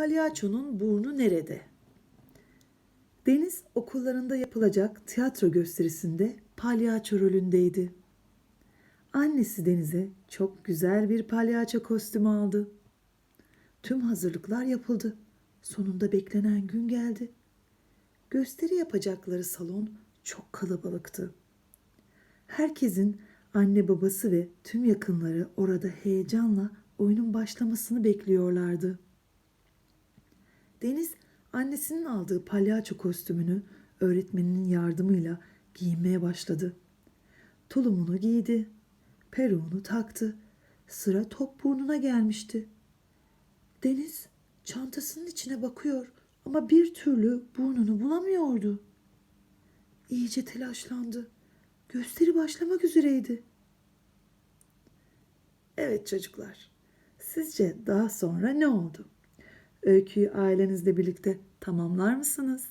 Palyaçonun burnu nerede? Deniz okullarında yapılacak tiyatro gösterisinde palyaço rolündeydi. Annesi Deniz'e çok güzel bir palyaço kostümü aldı. Tüm hazırlıklar yapıldı. Sonunda beklenen gün geldi. Gösteri yapacakları salon çok kalabalıktı. Herkesin anne babası ve tüm yakınları orada heyecanla oyunun başlamasını bekliyorlardı. Deniz annesinin aldığı palyaço kostümünü öğretmeninin yardımıyla giymeye başladı. Tulumunu giydi, peruğunu taktı. Sıra top burnuna gelmişti. Deniz çantasının içine bakıyor ama bir türlü burnunu bulamıyordu. İyice telaşlandı. Gösteri başlamak üzereydi. Evet çocuklar. Sizce daha sonra ne oldu? Öyküyü ailenizle birlikte tamamlar mısınız?